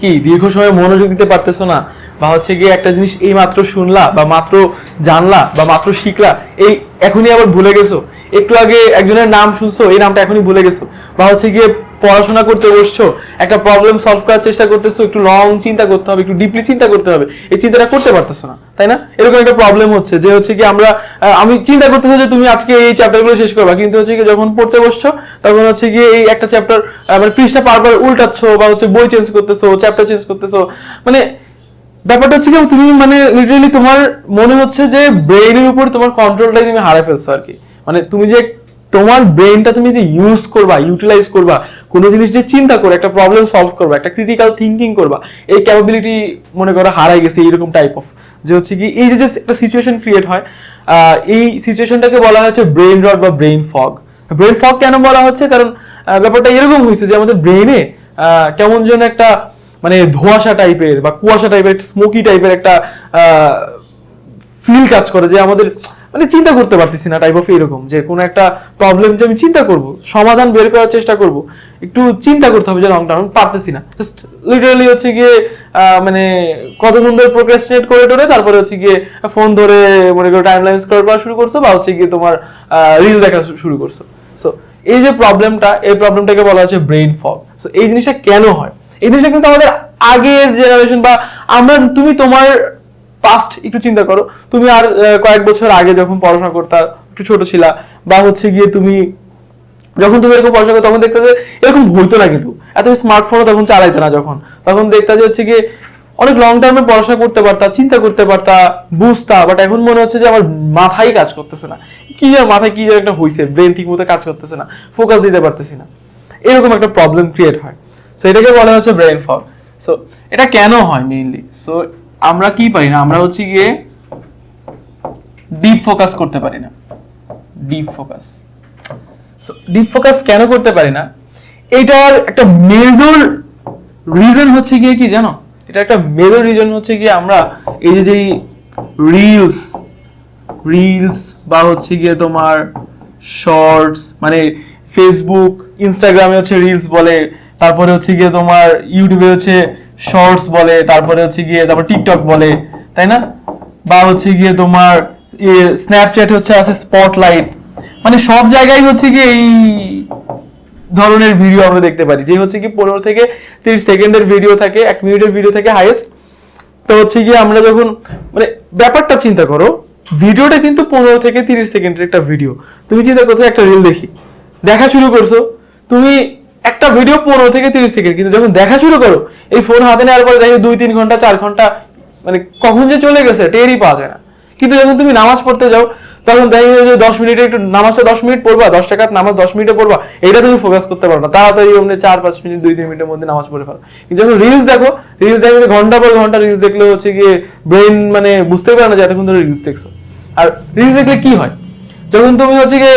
কি, দীর্ঘ সময় মনোযোগ দিতে পারতেছো না? বা হচ্ছে গিয়ে একটা জিনিস এই মাত্র শুনলা বা মাত্র জানলা বা মাত্র শিখলা, এই এখনই আবার ভুলে গেছো? একটু আগে একজনের নাম শুনছো, এই নামটা এখনই ভুলে গেছো? বা হচ্ছে গিয়ে পড়াশোনা করতে বসছো, একটা প্রবলেম সলভ করার চেষ্টা করতেছো, একটু লং চিন্তা করতে হবে, একটু ডিপলি চিন্তা করতে হবে, এই চিন্তাটা করতে পারতেছো না। তাই না? এরকম একটা প্রবলেম হচ্ছে যে হচ্ছে কি আমরা আমি চিন্তা করতেছি যে তুমি আজকে এই চ্যাপ্টারগুলো শেষ করবা, কিন্তু হচ্ছে কি যখন পড়তে বসছো, তখন হচ্ছে কি এই একটা চ্যাপ্টার মানে পৃষ্ঠা পারবার উল্টাচ্ছ বা হচ্ছে বই চেঞ্জ করতেছো চ্যাপ্টার চেঞ্জ করতেছো মানে ব্যাপারটা হচ্ছে কি তুমি মানে লিটারালি তোমার মনে হচ্ছে যে ব্রেইনের উপর তোমার কন্ট্রোলটাই তুমি হারিয়ে ফেলছো আর কি। মানে তুমি যে তোমার ব্রেনটা তুমি যে ইউজ করবা ইউটিলাইজ করবা, কোনো জিনিস যে চিন্তা করে, একটা প্রবলেম সলভ করবা, একটা ক্রিটিক্যাল থিঙ্কিং করবা, এই ক্যাপাবিলিটি মনে করো হারাই গেছে এইরকম টাইপ অফ যে হচ্ছে কি এই যে একটা সিচুয়েশন ক্রিয়েট হয় এই সিচুয়েশনটাকে বলা হচ্ছে ব্রেন রড বা ব্রেন ফগ ব্রেন ফগ কেন বলা হচ্ছে? কারণ ব্যাপারটা এরকম হয়েছে যে আমাদের ব্রেনে কেমন যেন একটা মানে ধোঁয়াশা টাইপের বা কুয়াশা টাইপের স্মোকি টাইপের একটা ফিল কাজ করে যে আমাদের মানে চিন্তা করতে পারতেছি না টাইপ অফ এরকম যে কোনো একটা প্রবলেম যে আমি চিন্তা করব, সমাধান বের করার চেষ্টা করব, একটু চিন্তা করতে হবে যে লং টার্ম পারতেছি না। জাস্ট লিটারালি হচ্ছে গিয়ে মানে কতক্ষণ ধরে প্রোক্রাস্টিনেট করে টোরে, তারপরে হচ্ছে গিয়ে ফোন ধরে মনে করো টাইম লাইন স্ক্রল করা শুরু করছ বা হচ্ছে গিয়ে তোমার রিল দেখা শুরু করছ। সো এই যে প্রবলেমটা এই প্রবলেমটাকে বলা হচ্ছে ব্রেইন ফগ সো এই জিনিসটা কেন হয়? এই জিনিসটা কিন্তু আমাদের আগের জেনারেশন বা আমরা, তুমি তোমার পাস্ট একটু চিন্তা করো। তুমি আর কয়েক বছর আগে যখন পড়াশোনা করতা, একটু ছোট ছিলা, বা হচ্ছে গিয়ে তুমি যখন তুমি এরকম পড়াশোনা তখন দেখতে যে এরকম হইতো না কিন্তু। এত স্মার্টফোনও তখন চালাইতে না যখন। তখন দেখতে যে হচ্ছে গিয়ে অনেক লং টার্মে পড়াশোনা করতে পারতা, চিন্তা করতে পারতা, বুঝতা বাট এখন মনে হচ্ছে যে আমার মাথাই কাজ করতেছে না। কি যেন মাথায়, কি যেন একটা হইছে ব্রেন ঠিক মতো কাজ করতেছে না ফোকাস দিতে পারতেছি না। এরকম একটা প্রবলেম ক্রিয়েট হয়। সো এটাকে বলা হচ্ছে ব্রেন ফগ সো এটা কেন হয় মেইনলি সো আমরা কি পারি না? আমরা হচ্ছে গিয়ে ডিপ ফোকাস করতে পারি না। ডিপ ফোকাস ডিপ ফোকাস কেন করতে পারি না? এটার একটা মেজর রিজন হচ্ছে গিয়ে কি জানো? এটা একটা মেজর রিজন হচ্ছে গিয়ে আমরা এই যে যেই রিলস রিলস বা হচ্ছে গিয়ে তোমার শর্টস মানে ফেসবুক ইনস্টাগ্রামে হচ্ছে রিলস বলে, তারপরে হচ্ছে গিয়ে তোমার ইউটিউবে হচ্ছে শর্টস বলে, তারপরে হচ্ছে গিয়ে, তারপর টিকটক বলে, তাই না? বা হচ্ছে গিয়ে তোমার স্ন্যাপচ্যাট হচ্ছে আছে স্পটলাইট মানে সব জায়গায় হচ্ছে গিয়ে এই ধরনের ভিডিও আমরা দেখতে পারি। যে হচ্ছে কি পনেরো থেকে তিরিশ সেকেন্ডের ভিডিও থাকে, এক মিনিটের ভিডিও থাকে হাইয়েস্ট তো হচ্ছে গিয়ে আমরা যখন মানে ব্যাপারটা চিন্তা করো ভিডিওটা কিন্তু পনেরো থেকে তিরিশ সেকেন্ডের একটা ভিডিও তুমি চিন্তা করছ, একটা রিল দেখি। দেখা শুরু করছ। তুমি একটা ভিডিও পনেরো থেকে তিরিশ সেকেন্ড কিন্তু যখন দেখা শুরু করো, এই ফোন হাতে নেওয়ার পরে দেখো দুই, তিন ঘণ্টা, চার ঘণ্টা মানে কখন যে চলে গেছে, টেরই পাওয়া যায় না। কিন্তু যখন তুমি নামাজ পড়তে যাও, তখন দেখা যে দশ মিনিটে একটু নামাজটা দশ মিনিট পড়বা, দশ টাকার নামাজ দশ মিনিটে পড়বা এটা তুমি ফোকাস করতে পারো না। তাড়াতাড়ি অমনি চার, পাঁচ মিনিট, দুই, তিন মিনিটের মধ্যে নামাজ পড়ে ফেলো। কিন্তু যখন রিলস দেখো রিলস দেখো ঘণ্টা পর ঘণ্টা রিলস দেখলে হচ্ছে গিয়ে ব্রেন মানে বুঝতে পারে না যে এতক্ষণ ধরে রিলস দেখছ। আর রিলস দেখলে কি হয়? যখন তুমি হচ্ছে গিয়ে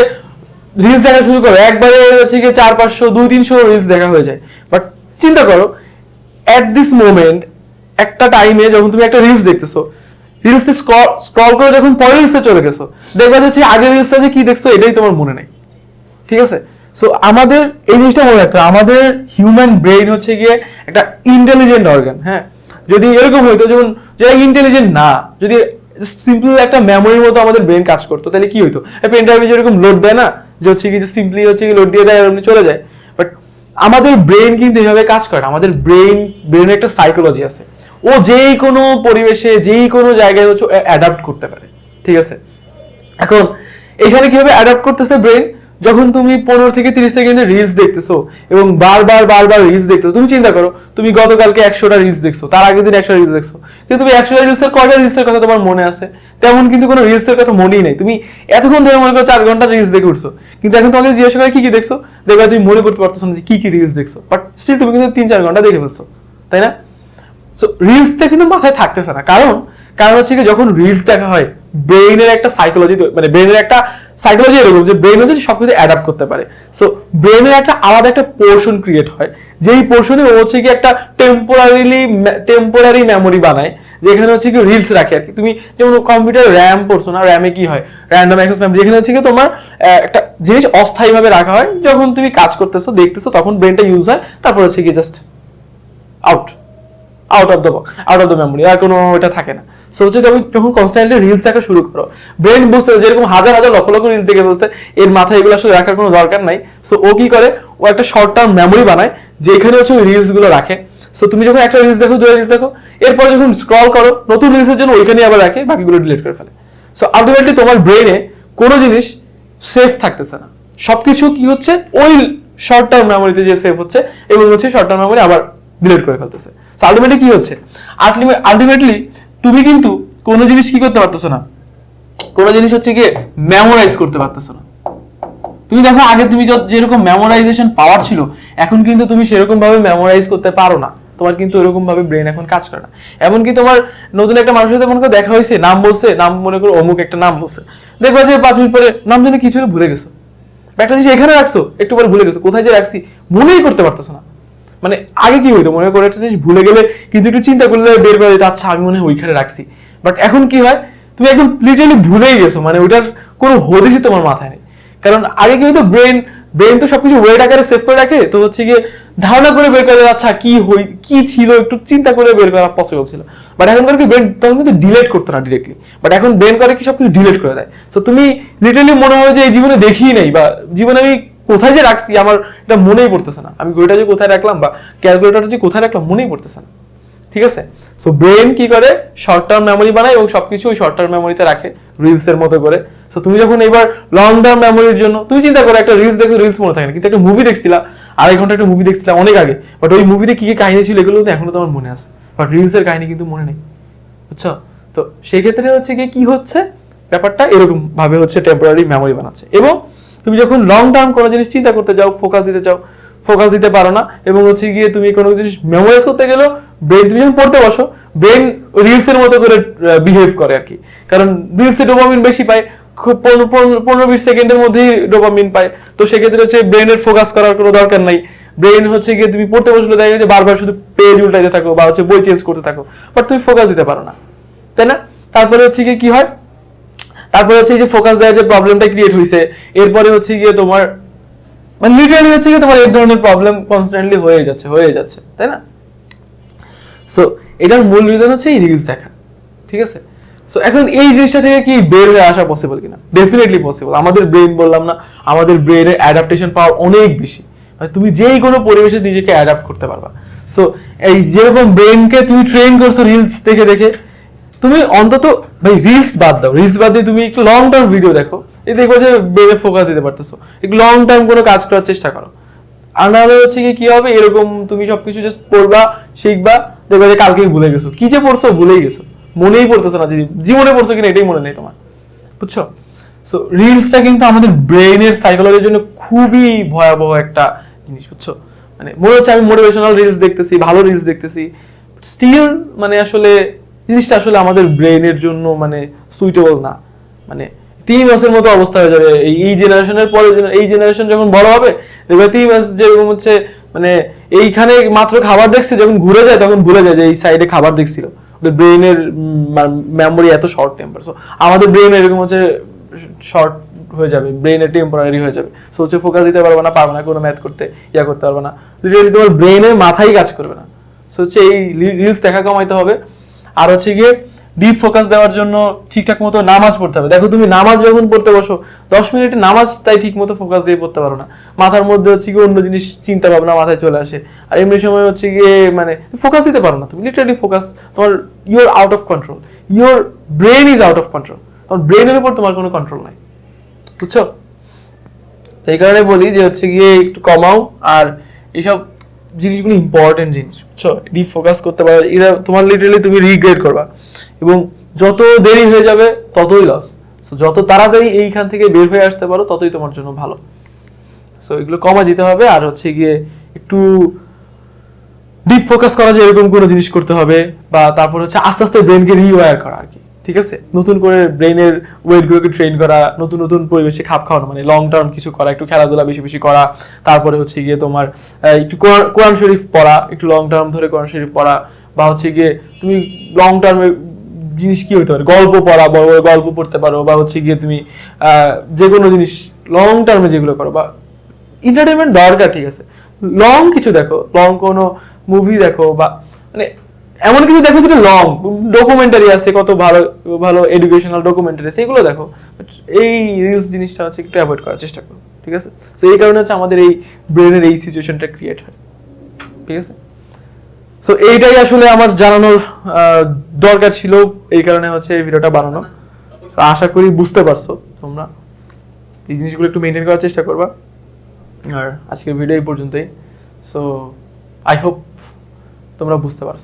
রিলস দেখা শুরু করো। একবারে হচ্ছে গিয়ে চার পাঁচশো, দুই তিনশো রিলস দেখা হয়ে যায়। বাট চিন্তা করো অ্যাট দিস মোমেন্ট একটা টাইমে যখন তুমি একটা রিলস দেখতেছো রিলসে স্ক্রল করে যখন পরের রিলসে চলে গেছো, দেখবা যাচ্ছে আগের রিলসটা যে কি দেখছ, এটাই তোমার মনে নেই। ঠিক আছে? সো আমাদের এই জিনিসটা মনে রাখতে আমাদের হিউম্যান ব্রেইন হচ্ছে গিয়ে একটা ইন্টেলিজেন্ট অর্গান হ্যাঁ? যদি এরকম হইতো যেমন যারা ইন্টেলিজেন্ট না, যদি সিম্পল একটা মেমোরির মতো আমাদের ব্রেন কাজ করতো, তাহলে কি হইতো? পেন ড্রাইভে যেরকম লোড দেয় না যে হচ্ছে কি, যে সিম্পলি হচ্ছে কি লোড দিয়ে দেয় এমনি চলে যায়। বাট আমাদের ব্রেন কিন্তু এইভাবে কাজ করে আমাদের ব্রেন ব্রেনের একটা সাইকোলজি আছে। ও যেই কোনো পরিবেশে, যেই কোনো জায়গায় হচ্ছে অ্যাডাপ্ট করতে পারে। ঠিক আছে? এখন, এখানে কীভাবে অ্যাডাপ্ট করতেছে ব্রেন যখন তুমি পনেরো থেকে তিরিশ সেকেন্ডের রিলস দেখতেছো এবং বারবার বারবার রিলস দেখতেছো, তুমি চিন্তা করো, তুমি গতকালকে একশোটা রিলস দেখছ, তার আগের দিন একশো রিলস দেখছ। কিন্তু তুমি একশোটা রিলসের কয়টা রিলসের কথা তোমার মনে আছে? তেমন কিন্তু কোনো রিলসের কথা মনেই নেই। তুমি এতক্ষণ ধরে মনে করো চার ঘণ্টা রিলস দেখে উঠছো। কিন্তু এখন তোমাকে জিজ্ঞাসা করে কি কি দেখছ? দেখবে তুমি মনে করতে পারতেছো না যে কি কি রিলস দেখছ। বাট স্টিল তুমি কিন্তু তিন, চার ঘণ্টা দেখে ফেলছো। তাই না? সো রিলসটা কিন্তু মাথায় থাকতেছে না। কারণ কারণ হচ্ছে কি, যখন রিলস দেখা হয় ব্রেইনের একটা সাইকোলজি মানে ব্রেইনের একটা সাইকোলজি এরকম যে ব্রেন হচ্ছে সব কিছু অ্যাডাপ্ট করতে পারে। সো ব্রেনের একটা আলাদা একটা পোর্শন ক্রিয়েট হয়। যেই পোর্শনে ও হচ্ছে কি একটা টেম্পোরারিলি টেম্পোরারি মেমোরি বানায়, যেখানে হচ্ছে কি রিলস রাখে আর কি। তুমি যেমন কম্পিউটার র্যাম পড়ছো না র্যামে কি হয়? র্যান্ডম অ্যাক্সেস মেমোরি যেখানে হচ্ছে কি তোমার একটা জিনিস অস্থায়ীভাবে রাখা হয়। যখন তুমি কাজ করতেছো, দেখতেছো, তখন ব্রেনটা ইউজ হয়। তারপর হচ্ছে কি just out out of the out of the memory আর কোনো এটা থাকে না। সো তুমি যখন কনস্ট্যান্টলি রিলস দেখা শুরু করো ব্রেন বুঝতে যেরকম হাজার হাজার লক্ষ লক্ষ রিলস দেখে বলছে এর মাথায় এগুলো আসলে রাখার কোনো দরকার নাই। সো ও কি করে? ও একটা শর্ট টার্ম মেমোরি বানায় যে এখানে হচ্ছে ওই রিলসগুলো রাখে। সো তুমি যখন একটা রিলস দেখো, দুটো রিলস দেখো, এরপর যখন স্ক্রল করো, নতুন রিলসের জন্য ওইখানে আবার রাখে, বাকিগুলো ডিলিট করে ফেলে। সো আলটিমেটলি তোমার ব্রেনে কোনো জিনিস সেফ থাকতেছে না। সবকিছু কি হচ্ছে? ওই শর্ট টার্ম মেমোরিতে যে সেভ হচ্ছে, এবং হচ্ছে শর্ট টার্ম মেমোরি আবার ডিলিট করে ফেলতেছে। সো আলটিমেটলি কি হচ্ছে? আলটিমেটলি তুমি কিন্তু কোনো জিনিস কি করতে পারতেছো না? কোনো জিনিস হচ্ছে গিয়ে মেমোরাইজ করতে পারতেছো না। তুমি দেখো, আগে তুমি যেরকম মেমোরাইজেশন পাওয়ার ছিল, এখন কিন্তু তুমি সেরকম ভাবে মেমোরাইজ করতে পারো না। তোমার কিন্তু এরকম ভাবে ব্রেন এখন কাজ করে না। এমনকি তোমার নতুন একটা মানুষের সাথে মনে করো দেখা হয়েছে, নাম বলছে, নাম মনে করো অমুক একটা নাম বলছে। দেখবা যে পাঁচ মিনিট পরে নাম জানি কিছু ভুলে গেছো। একটা জিনিস এখানে রাখছো, একটু পরে ভুলে গেছো, কোথায় যে রাখছি, মনেই করতে পারতেছো না। মানে আগে কি হইতো? মনে করো একটা জিনিস ভুলে গেলে কিন্তু একটু চিন্তা করলে বের করে দিতে আচ্ছা আমি মনে হয় ওইখানে রাখছি। বাট এখন কি হয়? তুমি একদম লিটারালি ভুলেই গেছো মানে ওইটার কোনো হদিসই তোমার মাথায় নেই। কারণ আগে কি হতো ব্রেন ব্রেন তো সবকিছু ওয়েট আকারে সেভ করে রাখে। তো হচ্ছে গিয়ে ধারণা করে বের করে আচ্ছা কি হই, কি ছিল? একটু চিন্তা করে বের করা পসিবল ছিল। বাট এখন করে কি ব্রেন তখন কিন্তু ডিলেট করতো না ডিরেক্টলি বাট এখন ব্রেন করে কি সবকিছু ডিলেট করে দেয়। তো তুমি লিটারালি মনে হয় যে এই জীবনে দেখিই নাই বা জীবনে আমি কোথায় যে রাখছি আমার এটা মনেই পড়তেছে না। আমি ঘড়িটা যে কোথায় রাখলাম বা ক্যালকুলেটরটা যে কোথায় রাখলাম মনেই পড়তেছে না। ঠিক আছে? সো ব্রেন কি করে? শর্ট টার্ম মেমোরি বানায় এবং সবকিছু ওই শর্ট টার্ম মেমোরিতে রাখে রিলসের মতো করে। সো তুমি যখন এবার লং টার্ম মেমোরির জন্য, তুমি চিন্তা করো, একটা রিলস দেখো রিলস মনে থাকে না। কিন্তু একটা মুভি দেখছিলা আড়াই ঘণ্টা একটা মুভি দেখছিলাম অনেক আগে। বাট ওই মুভিতে কি কি কাহিনী ছিল এগুলো তো এখনও তোমার মনে আছে। বাট রিলসের কাহিনী কিন্তু মনে নেই। বুঝছ? তো সেই ক্ষেত্রে হচ্ছে গিয়ে কি হচ্ছে? ব্যাপারটা এরকম ভাবে হচ্ছে টেম্পোরারি মেমোরি বানাচ্ছে। এবং তুমি যখন লং টার্ম কোনো জিনিস চিন্তা করতে যাও ফোকাস দিতে চাও ফোকাস দিতে পারো না, এবং হচ্ছে গিয়ে তুমি কোনো জিনিস মেমোরাইজ করতে গেলেও ব্রেন তুমি যখন পড়তে বসো ব্রেন রিলসের মতো করে বিহেভ করে আর কি। কারণ রিলসে ডোপামিন বেশি পায় পনেরো বিশ সেকেন্ডের মধ্যেই ডোপামিন পায়। তো সেক্ষেত্রে হচ্ছে ব্রেনের ফোকাস করার কোনো দরকার নাই। ব্রেন হচ্ছে গিয়ে তুমি পড়তে বসলে দেখা যায় বারবার শুধু পেজ উল্টাইতে থাকো বা হচ্ছে বই চেঞ্জ করতে থাকো বাট তুমি ফোকাস দিতে পারো না। তাই না? তারপরে হচ্ছে গিয়ে কি হয়? তারপরে হচ্ছে এই যে ফোকাস দেওয়ার যে প্রবলেমটা ক্রিয়েট হয়েছে এরপরে হচ্ছে গিয়ে তোমার মানে লিটারালি হচ্ছে গিয়ে তোমার এই ধরনের প্রবলেম কনস্ট্যান্টলি হয়ে যাচ্ছে হয়ে যাচ্ছে, তাই না? সো এটার মূল রিজন হচ্ছে এই রিলস দেখা, ঠিক আছে? সো এখন এই জিনিসটা থেকে কি বের হয়ে আসা পসিবল কিনা? ডেফিনেটলি পসিবল আমাদের ব্রেন বললাম না, আমাদের ব্রেনের অ্যাডাপ্টেশন পাওয়ার অনেক বেশি। মানে তুমি যেই কোনো পরিবেশে নিজেকে অ্যাডাপ্ট করতে পারবা। সো এই যেরকম ব্রেনকে তুমি ট্রেন করছ রিলস দেখে দেখে তুমি অন্তত, ভাই রিলস বাদ দাও। রিলস বাদ দিয়ে তুমি একটু লং টার্ম ভিডিও দেখো। এই দেখব যে ব্রেনে ফোকাস দিতে পারতেছো। একটু লং টার্ম কোনো কাজ করার চেষ্টা করো। আর হচ্ছে কি কি হবে? এরকম তুমি সবকিছু জাস্ট পড়বা, শিখবা, দেখবে যে কালকেই ভুলে গেছো। কি যে পড়ছো ভুলেই গেছো। মনেই পড়তেছে না যে জীবনে পড়ছো কিনা এটাই মনে নেই তোমার। বুঝছ? সো রিলসটা কিন্তু আমাদের ব্রেনের সাইকোলজির জন্য খুবই ভয়াবহ একটা জিনিস, বুঝছ? মানে মনে হচ্ছে আমি মোটিভেশনাল রিলস দেখতেছি, ভালো রিলস দেখতেছি। স্টিল মানে আসলে জিনিসটা আসলে আমাদের ব্রেনের জন্য মানে সুইটেবল না। মানে তিন মাসের মতো অবস্থা হয়ে যাবে। এই এই জেনারেশনের পরে এই জেনারেশন যখন বড় হবে, দেখবে তিন মাস যেরকম হচ্ছে মানে এইখানে মাত্র খাবার দেখছে, যখন ঘুরে যায়, তখন ভুলে যায় যে এই সাইডে খাবার দেখছিল। ওদের ব্রেনের মেমোরি এত শর্ট টেম্পার সো আমাদের ব্রেন এরকম হচ্ছে শর্ট হয়ে যাবে ব্রেনের টেম্পোরারি হয়ে যাবে। সো হচ্ছে ফোকাস দিতে পারবে না পারবে না কোনো ম্যাথ করতে, ইয়া করতে পারবে না। লিটারালি তোমার ব্রেনের মাথাই কাজ করবে না। সো হচ্ছে এই রিলস দেখা কমাইতে হবে। আর হচ্ছে গিয়ে ডিপ ফোকাস দেওয়ার জন্য ঠিকঠাক মতো নামাজ পড়তে হবে। দেখো তুমি নামাজ যখন পড়তে বসো, দশ মিনিটে নামাজ তাই ঠিক মতো ফোকাস দিয়ে পড়তে পারো না। মাথার মধ্যে হচ্ছে গিয়ে অন্য জিনিস চিন্তা ভাবনা মাথায় চলে আসে। আর এমনি সময় হচ্ছে গিয়ে মানে ফোকাস দিতে পারো না। তুমি লিটারালি ফোকাস তোমার your out of control your brain is out of control তোমার ব্রেনের উপর তোমার কোনো কন্ট্রোল নাই। বুঝছ? এই কারণে বলি যে হচ্ছে গিয়ে একটু কমাও। আর এইসব জিনিসগুলো ইম্পর্টেন্ট জিনিস। বুঝছ ডিপ ফোকাস করতে পারো এরা তোমার লিটারালি তুমি রিগ্রেট করবা। এবং যত দেরি হয়ে যাবে ততই লস সো যত তাড়াতাড়ি এইখান থেকে বের হয়ে আসতে পারো ততই তোমার জন্য ভালো। সো এগুলো কমা দিতে হবে আর হচ্ছে গিয়ে একটু ডিপ ফোকাস করা যায় এরকম কোনো জিনিস করতে হবে বা তারপর হচ্ছে আস্তে আস্তে ব্রেনকে রিওয়ার করা আর কি। ঠিক আছে? নতুন করে ব্রেনের ওয়েটগুলোকে ট্রেন করা, নতুন নতুন পরিবেশে খাপ খাওয়ানো মানে লং টার্ম কিছু করা, একটু খেলাধুলা বেশি বেশি করা, তারপরে হচ্ছে গিয়ে তোমার একটু কোরআন শরীফ পড়া, একটু লং টার্ম ধরে কোরআন শরীফ পড়া, বা হচ্ছে গিয়ে তুমি লং টার্মে জিনিস কি হতে পারে? গল্প পড়া, বড় বড় গল্প পড়তে পারো, বা হচ্ছে গিয়ে তুমি যে কোনো জিনিস লং টার্মে যেগুলো করো, বা এন্টারটেনমেন্ট দরকার, ঠিক আছে? লং কিছু দেখো লং কোনো মুভি দেখো, বা মানে এমন কিছু দেখো যেটা লং ডকুমেন্টারি আছে, কত ভালো ভালো এডুকেশনাল ডকুমেন্টারি আছে, এগুলো দেখো। এই রিলস জিনিসটা হচ্ছে একটু অ্যাভয়েড করার চেষ্টা করো, ঠিক আছে? তো এই কারণে হচ্ছে আমাদের এই ব্রেনের এই সিচুয়েশনটা ক্রিয়েট হয়, ঠিক আছে? সো এইটাই আসলে আমার জানানোর দরকার ছিল, এই কারণে হচ্ছে এই ভিডিওটা বানানো। আশা করি বুঝতে পারছ তোমরা। এই জিনিসগুলো একটু মেনটেন করার চেষ্টা করবা। আর আজকের ভিডিও এই পর্যন্তই। সো আই হোপ তোমরা বুঝতে পারছ।